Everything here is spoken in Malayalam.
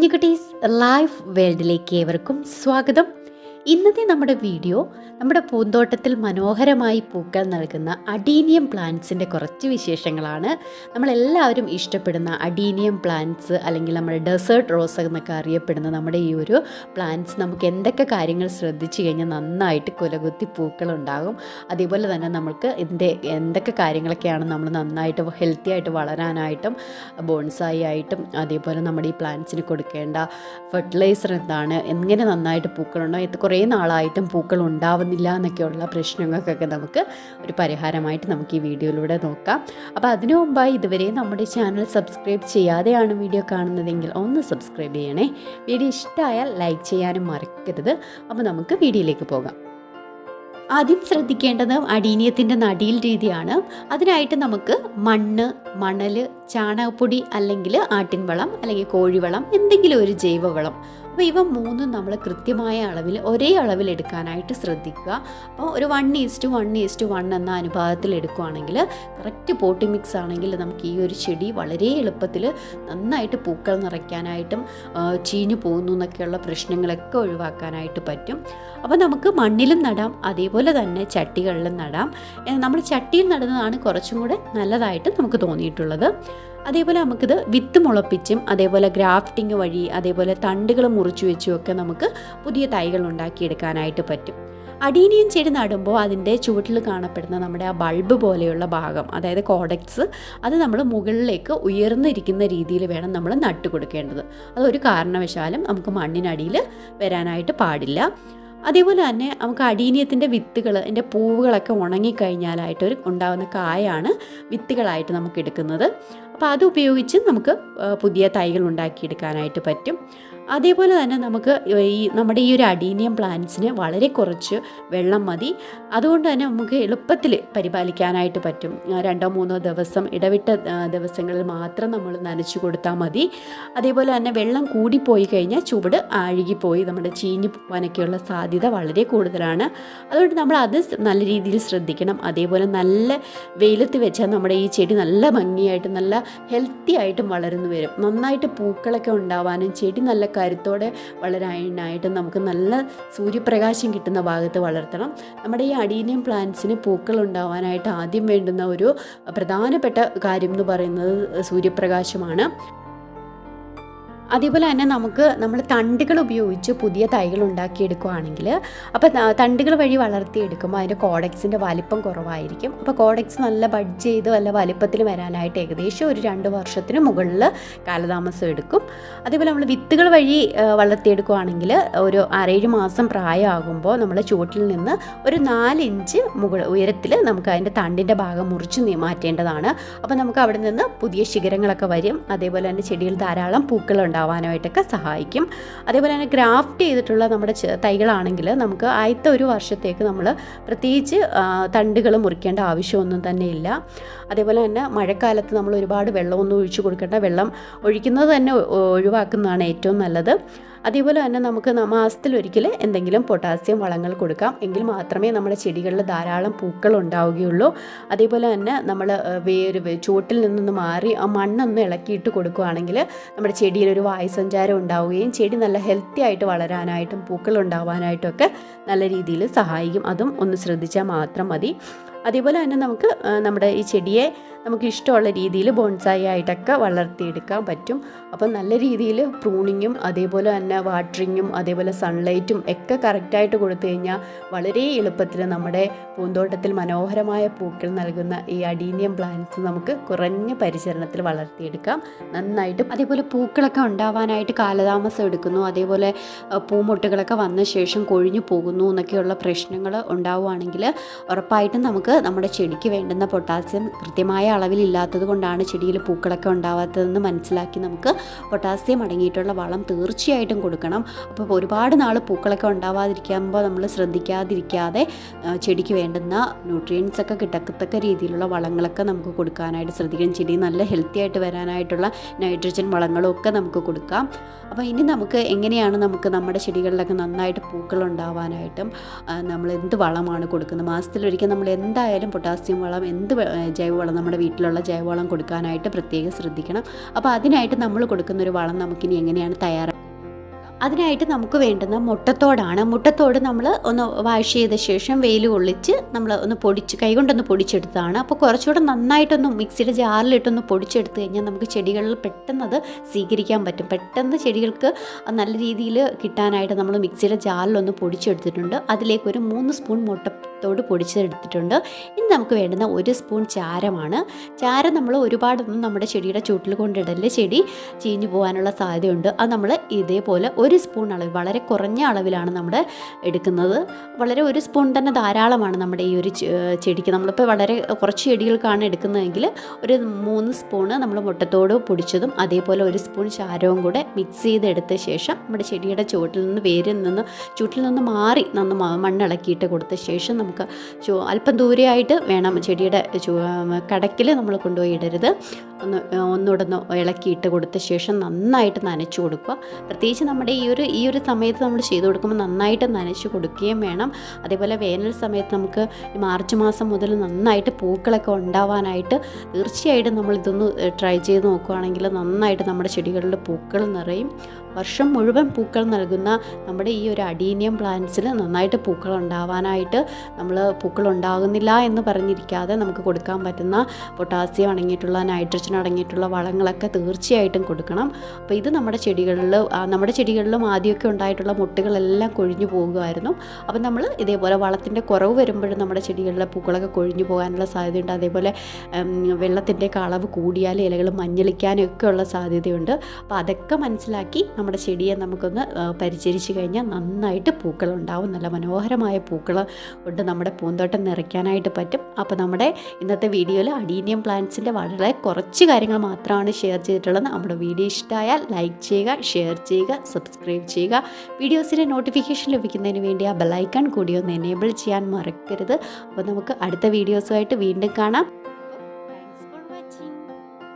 കുഞ്ഞുകുട്ടീസ് ലൈഫ് വേൾഡിലേക്ക് ഏവർക്കും സ്വാഗതം. ഇന്നത്തെ നമ്മുടെ വീഡിയോ നമ്മുടെ പൂന്തോട്ടത്തിൽ മനോഹരമായി പൂക്കൾ നൽകുന്ന അഡീനിയം പ്ലാന്റ്സിന്റെ കുറച്ച് വിശേഷങ്ങളാണ്. നമ്മളെല്ലാവരും ഇഷ്ടപ്പെടുന്ന അഡീനിയം പ്ലാന്റ്സ് അല്ലെങ്കിൽ നമ്മുടെ ഡെസേർട്ട് റോസ് എന്നൊക്കെ അറിയപ്പെടുന്ന നമ്മുടെ ഈ ഒരു പ്ലാന്റ്സ് നമുക്ക് എന്തൊക്കെ കാര്യങ്ങൾ ശ്രദ്ധിച്ചു കഴിഞ്ഞാൽ നന്നായിട്ട് കുലകുത്തി പൂക്കൾ ഉണ്ടാകും അതേപോലെ തന്നെ നമുക്ക് ഇതിന്റെ എന്തൊക്കെ കാര്യങ്ങളൊക്കെയാണ് നമ്മൾ നന്നായിട്ട് ഹെൽത്തി ആയിട്ട് വളരാനായിട്ടും ബോൺസായി ആയിട്ടും അതേപോലെ നമ്മുടെ ഈ പ്ലാന്റ്സിന് കൊടുക്കേണ്ട ഫെർട്ടിലൈസർ എന്താണ് എങ്ങനെ നന്നായിട്ട് പൂക്കളുണ്ടോ കുറേ നാളായിട്ടും പൂക്കൾ ഉണ്ടാവുന്നില്ല എന്നൊക്കെയുള്ള പ്രശ്നങ്ങൾക്കൊക്കെ നമുക്ക് ഒരു പരിഹാരമായിട്ട് നമുക്ക് ഈ വീഡിയോയിലൂടെ നോക്കാം. അപ്പോൾ അതിനു മുമ്പായി ഇതുവരെ നമ്മുടെ ചാനൽ സബ്സ്ക്രൈബ് ചെയ്യാതെയാണ് വീഡിയോ കാണുന്നതെങ്കിൽ ഒന്ന് സബ്സ്ക്രൈബ് ചെയ്യണേ. വീഡിയോ ഇഷ്ടമായാൽ ലൈക്ക് ചെയ്യാനും മറക്കരുത്. അപ്പോൾ നമുക്ക് വീഡിയോയിലേക്ക് പോകാം. ആദ്യം ശ്രദ്ധിക്കേണ്ടത് അടീനിയത്തിന്റെ നടീൽ രീതിയാണ്. അതിനായിട്ട് നമുക്ക് മണ്ണ് മണൽ ചാണകപ്പൊടി അല്ലെങ്കിൽ ആട്ടിൻവളം അല്ലെങ്കിൽ കോഴിവളം എന്തെങ്കിലും ഒരു ജൈവവളം അപ്പോൾ ഇവ മൂന്നും നമ്മൾ കൃത്യമായ അളവിൽ ഒരേ അളവിൽ എടുക്കാനായിട്ട് ശ്രദ്ധിക്കുക. അപ്പോൾ ഒരു one is to one is to one എന്ന അനുപാതത്തിൽ എടുക്കുകയാണെങ്കിൽ കറക്റ്റ് പോട്ടി മിക്സ് ആണെങ്കിൽ നമുക്ക് ഈ ഒരു ചെടി വളരെ എളുപ്പത്തിൽ നന്നായിട്ട് പൂക്കൾ നിറയ്ക്കാനായിട്ടും ചീഞ്ഞു പോകുന്നു എന്നൊക്കെയുള്ള പ്രശ്നങ്ങളൊക്കെ ഒഴിവാക്കാനായിട്ട് പറ്റും. അപ്പോൾ നമുക്ക് മണ്ണിലും നടാം അതേപോലെ തന്നെ ചട്ടികളിലും നടാം. നമ്മൾ ചട്ടിയിൽ നടുന്നതാണ് കുറച്ചും കൂടെ നല്ലതായിട്ട് നമുക്ക് തോന്നിയിട്ടുള്ളത്. അതേപോലെ നമുക്കിത് വിത്ത് മുളപ്പിച്ചും അതേപോലെ ഗ്രാഫ്റ്റിംഗ് വഴി അതേപോലെ തണ്ടുകൾ മുറിച്ചു വെച്ചും ഒക്കെ നമുക്ക് പുതിയ തൈകൾ ഉണ്ടാക്കിയെടുക്കാനായിട്ട് പറ്റും. അടീനിയം ചെടി നടുമ്പോൾ അതിന്റെ ചുവട്ടിൽ കാണപ്പെടുന്ന നമ്മുടെ ആ ബൾബ് പോലെയുള്ള ഭാഗം അതായത് കോഡക്സ് അത് നമ്മൾ മുകളിലേക്ക് ഉയർന്നിരിക്കുന്ന രീതിയിൽ വേണം നമ്മൾ നട്ടു കൊടുക്കേണ്ടത് അതൊരു കാരണവശാലും നമുക്ക് മണ്ണിനടിയിൽ വരാനായിട്ട് പാടില്ല. അതേപോലെ തന്നെ നമുക്ക് അടീനിയത്തിന്റെ വിത്തുകൾ അതിന്റെ പൂവുകളൊക്കെ ഉണങ്ങിക്കഴിഞ്ഞാലായിട്ട് ഒരു ഉണ്ടാകുന്ന കായാണ് വിത്തുകളായിട്ട് നമുക്ക് എടുക്കുന്നത്. അപ്പോൾ അത് ഉപയോഗിച്ച് നമുക്ക് പുതിയ തൈകൾ ഉണ്ടാക്കിയെടുക്കാനായിട്ട് പറ്റും. അതേപോലെ തന്നെ നമുക്ക് ഈ നമ്മുടെ ഈ ഒരു അഡീനിയം പ്ലാന്റ്സിന് വളരെ കുറച്ച് വെള്ളം മതി. അതുകൊണ്ട് തന്നെ നമുക്ക് എളുപ്പത്തിൽ പരിപാലിക്കാനായിട്ട് പറ്റും. രണ്ടോ മൂന്നോ ദിവസം ഇടവിട്ട ദിവസങ്ങളിൽ മാത്രം നമ്മൾ നനച്ചു കൊടുത്താൽ മതി. അതേപോലെ തന്നെ വെള്ളം കൂടിപ്പോയി കഴിഞ്ഞാൽ ചുവട് അഴുകിപ്പോയി നമ്മുടെ ചീഞ്ഞു പോകാനൊക്കെയുള്ള സാധ്യത വളരെ കൂടുതലാണ്. അതുകൊണ്ട് നമ്മൾ അത് നല്ല രീതിയിൽ ശ്രദ്ധിക്കണം. അതേപോലെ നല്ല വെയിലത്ത് വെച്ചാൽ നമ്മുടെ ഈ ചെടി നല്ല ഭംഗിയായിട്ട് നല്ല ഹെൽത്തി ആയിട്ടും വളർന്നു വരും. നന്നായിട്ട് പൂക്കളൊക്കെ ഉണ്ടാവാനും ചെടി നല്ല കരുത്തോടെ വളരാനായിട്ട് നമുക്ക് നല്ല സൂര്യപ്രകാശം കിട്ടുന്ന ഭാഗത്ത് വളർത്തണം. നമ്മുടെ ഈ അഡീനിയം പ്ലാന്റ്സിന് പൂക്കൾ ഉണ്ടാവാനായിട്ട് ആദ്യം വേണ്ടുന്ന ഒരു പ്രധാനപ്പെട്ട കാര്യം എന്ന് പറയുന്നത് സൂര്യപ്രകാശമാണ്. അതേപോലെ തന്നെ നമുക്ക് നമ്മൾ തണ്ടുകൾ ഉപയോഗിച്ച് പുതിയ തൈകൾ ഉണ്ടാക്കിയെടുക്കുകയാണെങ്കിൽ അപ്പോൾ തണ്ടുകൾ വഴി വളർത്തിയെടുക്കുമ്പോൾ അതിന്റെ കോഡക്സിന്റെ വലിപ്പം കുറവായിരിക്കും. അപ്പോൾ കോഡക്സ് നല്ല ബഡ് ചെയ്ത് നല്ല വലിപ്പത്തിൽ വരാനായിട്ട് ഏകദേശം ഒരു രണ്ട് വർഷത്തിന് മുകളിൽ കാലതാമസം എടുക്കും. അതേപോലെ നമ്മൾ വിത്തുകൾ വഴി വളർത്തിയെടുക്കുകയാണെങ്കിൽ ഒരു ആറേഴ് മാസം പ്രായമാകുമ്പോൾ നമ്മൾ ചുവട്ടിൽ നിന്ന് ഒരു നാലിഞ്ച് മുകൾ ഉയരത്തിൽ നമുക്ക് അതിന്റെ തണ്ടിന്റെ ഭാഗം മുറിച്ച് മാറ്റേണ്ടതാണ്. അപ്പോൾ നമുക്ക് അവിടെ നിന്ന് പുതിയ ശിഖരങ്ങളൊക്കെ വരും. അതേപോലെ തന്നെ ചെടിയിൽ ധാരാളം പൂക്കൾ ഉണ്ടാവാനായിട്ടൊക്കെ സഹായിക്കും. അതേപോലെ തന്നെ ഗ്രാഫ്റ്റ് ചെയ്തിട്ടുള്ള നമ്മുടെ തൈകളാണെങ്കിൽ നമുക്ക് ആദ്യത്തെ ഒരു വർഷത്തേക്ക് നമ്മൾ പ്രത്യേകിച്ച് തണ്ടുകൾ മുറിക്കേണ്ട ആവശ്യമൊന്നും തന്നെ ഇല്ല. അതേപോലെ തന്നെ മഴക്കാലത്ത് നമ്മൾ ഒരുപാട് വെള്ളമൊന്നും ഒഴിച്ചു കൊടുക്കേണ്ട വെള്ളം ഒഴിക്കുന്നത് തന്നെ ഒഴിവാക്കുന്നതാണ് ഏറ്റവും നല്ലത്. അതേപോലെ തന്നെ നമുക്ക് മാസത്തിലൊരിക്കൽ എന്തെങ്കിലും പൊട്ടാസ്യം വളങ്ങൾ കൊടുക്കാം. എങ്കിൽ മാത്രമേ നമ്മുടെ ചെടികളിൽ ധാരാളം പൂക്കൾ ഉണ്ടാവുകയുള്ളൂ. അതേപോലെ തന്നെ നമ്മൾ വേര് ചുവട്ടിൽ നിന്നൊന്ന് മാറി ആ മണ്ണൊന്ന് ഇളക്കിയിട്ട് കൊടുക്കുകയാണെങ്കിൽ നമ്മുടെ ചെടിയിൽ ഒരു വായുസഞ്ചാരം ഉണ്ടാവുകയും ചെടി നല്ല ഹെൽത്തി ആയിട്ട് വളരാനായിട്ടും പൂക്കൾ ഉണ്ടാവാനായിട്ടും ഒക്കെ നല്ല രീതിയിൽ സഹായിക്കും. അതും ഒന്ന് ശ്രദ്ധിച്ചാൽ മാത്രം മതി. അതേപോലെ തന്നെ നമുക്ക് നമ്മുടെ ഈ ചെടിയെ നമുക്ക് ഇഷ്ടമുള്ള രീതിയിൽ ബോൺസായി ആയിട്ടൊക്കെ വളർത്തിയെടുക്കാൻ പറ്റും. അപ്പം നല്ല രീതിയിൽ പ്രൂണിങ്ങും അതേപോലെ തന്നെ വാട്ടറിങ്ങും അതേപോലെ സൺലൈറ്റും ഒക്കെ കറക്റ്റായിട്ട് കൊടുത്തു കഴിഞ്ഞാൽ വളരെ എളുപ്പത്തിൽ നമ്മുടെ പൂന്തോട്ടത്തിൽ മനോഹരമായ പൂക്കൾ നൽകുന്ന ഈ അഡീനിയം പ്ലാന്റ്സ് നമുക്ക് കുറഞ്ഞ പരിചരണത്തിൽ വളർത്തിയെടുക്കാം. നന്നായിട്ട് അതേപോലെ പൂക്കളൊക്കെ ഉണ്ടാവാനായിട്ട് കാലതാമസം എടുക്കുന്നു. അതേപോലെ പൂമൊട്ടുകളൊക്കെ വന്ന ശേഷം കൊഴിഞ്ഞു പോകുന്നു എന്നൊക്കെയുള്ള പ്രശ്നങ്ങൾ ഉണ്ടാവുകയാണെങ്കിൽ ഉറപ്പായിട്ടും നമുക്ക് നമ്മുടെ ചെടിക്ക് വേണ്ടുന്ന പൊട്ടാസ്യം കൃത്യമായ അളവിലില്ലാത്തത് കൊണ്ടാണ് ചെടിയിൽ പൂക്കളൊക്കെ ഉണ്ടാവാത്തതെന്ന് മനസ്സിലാക്കി നമുക്ക് പൊട്ടാസ്യം അടങ്ങിയിട്ടുള്ള വളം തീർച്ചയായിട്ടും കൊടുക്കണം. അപ്പോൾ ഒരുപാട് നാൾ പൂക്കളൊക്കെ ഉണ്ടാവാതിരിക്കുമ്പോൾ നമ്മൾ ശ്രദ്ധിക്കാതിരിക്കാതെ ചെടിക്ക് വേണ്ടുന്ന ന്യൂട്രിയൻസ് ഒക്കെ കിട്ടത്തക്ക രീതിയിലുള്ള വളങ്ങളൊക്കെ നമുക്ക് കൊടുക്കാനായിട്ട് ശ്രദ്ധിക്കണം. ചെടി നല്ല ഹെൽത്തി ആയിട്ട് വരാനായിട്ടുള്ള നൈട്രജൻ വളങ്ങളും ഒക്കെ നമുക്ക് കൊടുക്കാം. അപ്പോൾ ഇനി നമുക്ക് എങ്ങനെയാണ് നമുക്ക് നമ്മുടെ ചെടികളിലൊക്കെ നന്നായിട്ട് പൂക്കൾ ഉണ്ടാവാനായിട്ടും നമ്മൾ എന്ത് വളമാണ് കൊടുക്കുന്നത്? മാസത്തിലൊരിക്കൽ നമ്മൾ എന്തായാലും പൊട്ടാസ്യം വളം എന്ത് ജൈവവളം നമ്മുടെ വീട്ടിലുള്ള ജൈവവളം കൊടുക്കാനായിട്ട് പ്രത്യേകം ശ്രദ്ധിക്കണം. അപ്പോൾ അതിനായിട്ട് നമ്മൾ കൊടുക്കുന്ന ഒരു വളം നമുക്കിനി എങ്ങനെയാണ് തയ്യാറാക്കുക അതിനായിട്ട് നമുക്ക് വേണ്ടുന്ന മുട്ടത്തോടാണ്. മുട്ടത്തോട് നമ്മൾ ഒന്ന് വാഷ് ചെയ്ത ശേഷം വെയിൽ കൊള്ളിച്ച് നമ്മൾ ഒന്ന് പൊടിച്ച് കൈകൊണ്ടൊന്ന് പൊടിച്ചെടുത്തതാണ്. അപ്പോൾ കുറച്ചുകൂടെ നന്നായിട്ടൊന്ന് മിക്സിയുടെ ജാറിലിട്ടൊന്ന് പൊടിച്ചെടുത്ത് കഴിഞ്ഞാൽ നമുക്ക് ചെടികളിൽ പെട്ടെന്ന് അത് സ്വീകരിക്കാൻ പറ്റും. പെട്ടെന്ന് ചെടികൾക്ക് നല്ല രീതിയിൽ കിട്ടാനായിട്ട് നമ്മൾ മിക്സിയുടെ ജാറിലൊന്ന് പൊടിച്ചെടുത്തിട്ടുണ്ട്. അതിലേക്ക് ഒരു മൂന്ന് സ്പൂൺ മുട്ടത്തോട് പൊടിച്ചെടുത്തിട്ടുണ്ട് ഇനി നമുക്ക് വേണ്ടുന്ന ഒരു സ്പൂൺ ചാരമാണ്. ചാരം നമ്മൾ ഒരുപാടൊന്നും നമ്മുടെ ചെടിയുടെ ചൂട്ടിൽ കൊണ്ടിടൽ ചെടി? ചീഞ്ഞു പോകാനുള്ള സാധ്യതയുണ്ട്. അത് നമ്മൾ ഇതേപോലെ ഒരു സ്പൂൺ അളവ് വളരെ കുറഞ്ഞ അളവിലാണ് നമ്മൾ എടുക്കുന്നത്. വളരെ ഒരു സ്പൂൺ തന്നെ ധാരാളമാണ് നമ്മുടെ ഈ ഒരു ചെടിക്ക്. നമ്മളിപ്പോൾ വളരെ കുറച്ച് ചെടികൾക്കാണ് എടുക്കുന്നതെങ്കിൽ ഒരു മൂന്ന് സ്പൂണ് നമ്മൾ മുട്ടത്തോട് പൊടിച്ചതും അതേപോലെ ഒരു സ്പൂൺ ചാരവും കൂടെ മിക്സ് ചെയ്തെടുത്ത ശേഷം നമ്മുടെ ചെടിയുടെ ചുവട്ടിൽ നിന്ന് വേരിൽ നിന്ന് ചുവട്ടിൽ നിന്ന് മാറി നന്ന് മണ്ണിളക്കിയിട്ട് കൊടുത്ത ശേഷം നമുക്ക് അല്പം ദൂരെയായിട്ട് വേണം ചെടിയുടെ കടക്കിൽ നമ്മൾ കൊണ്ടുപോയി ഇടരുത്. ഒന്ന് ഒന്നുകൂടെ ഒന്ന് ഇളക്കിയിട്ട് കൊടുത്ത ശേഷം നന്നായിട്ട് നനച്ചു കൊടുക്കുക. പ്രത്യേകിച്ച് നമ്മുടെ ഈ ഒരു ഈ ഒരു സമയത്ത് നമ്മൾ ചെയ്ത് കൊടുക്കുമ്പോൾ നന്നായിട്ട് നനച്ചു കൊടുക്കുകയും വേണം. അതേപോലെ വേനൽ സമയത്ത് നമുക്ക് മാർച്ച് മാസം മുതൽ നന്നായിട്ട് പൂക്കളൊക്കെ ഉണ്ടാവാനായിട്ട് തീർച്ചയായിട്ടും നമ്മൾ ഇതൊന്ന് ട്രൈ ചെയ്ത് നോക്കുകയാണെങ്കിൽ നന്നായിട്ട് നമ്മുടെ ചെടികളിൽ പൂക്കൾ നിറയും. വർഷം മുഴുവൻ പൂക്കൾ നൽകുന്ന നമ്മുടെ ഈ ഒരു അഡീനിയം പ്ലാന്റ്സിൽ നന്നായിട്ട് പൂക്കൾ ഉണ്ടാവാനായിട്ട് നമ്മൾ പൂക്കൾ ഉണ്ടാകുന്നില്ല എന്ന് പറഞ്ഞിരിക്കാതെ നമുക്ക് കൊടുക്കാൻ പറ്റുന്ന പൊട്ടാസ്യം അടങ്ങിയിട്ടുള്ള നൈട്രജൻ അടങ്ങിയിട്ടുള്ള വളങ്ങളൊക്കെ തീർച്ചയായിട്ടും കൊടുക്കണം. അപ്പോൾ ഇത് നമ്മുടെ ചെടികളിൽ നമ്മുടെ ചെടികളിലും ആദ്യമൊക്കെ ഉണ്ടായിട്ടുള്ള മുട്ടുകളെല്ലാം കൊഴിഞ്ഞു പോകുമായിരുന്നു. അപ്പോൾ നമ്മൾ ഇതേപോലെ വളത്തിന്റെ കുറവ് വരുമ്പോഴും നമ്മുടെ ചെടികളിലെ പൂക്കളൊക്കെ കൊഴിഞ്ഞു പോകാനുള്ള സാധ്യതയുണ്ട്. അതേപോലെ വെള്ളത്തിന്റെ അളവ് കൂടിയാൽ ഇലകൾ മഞ്ഞളിക്കാനൊക്കെ ഉള്ള സാധ്യതയുണ്ട്. അപ്പോൾ അതൊക്കെ മനസ്സിലാക്കി നമ്മുടെ ചെടിയെ നമുക്കൊന്ന് പരിചരിച്ച് കഴിഞ്ഞാൽ നന്നായിട്ട് പൂക്കളുണ്ടാവും നല്ല മനോഹരമായ പൂക്കൾ കൊണ്ട് നമ്മുടെ പൂന്തോട്ടം നിറയ്ക്കാനായിട്ട് പറ്റും. അപ്പോൾ നമ്മുടെ ഇന്നത്തെ വീഡിയോയിൽ അഡീനിയം പ്ലാന്റ്സിന്റെ വളരെ കുറച്ച് കാര്യങ്ങൾ മാത്രമാണ് ഷെയർ ചെയ്തിട്ടുള്ളത്. നമ്മുടെ വീഡിയോ ഇഷ്ടമായാൽ ലൈക്ക് ചെയ്യുക ഷെയർ ചെയ്യുക സബ്സ്ക്രൈബ് ചെയ്യുക. വീഡിയോസിന്റെ നോട്ടിഫിക്കേഷൻ ലഭിക്കുന്നതിന് വേണ്ടി ആ ബെലൈക്കൺ കൂടി ഒന്ന് എനേബിൾ ചെയ്യാൻ മറക്കരുത്. അപ്പോൾ നമുക്ക് അടുത്ത വീഡിയോസുമായിട്ട് വീണ്ടും കാണാം.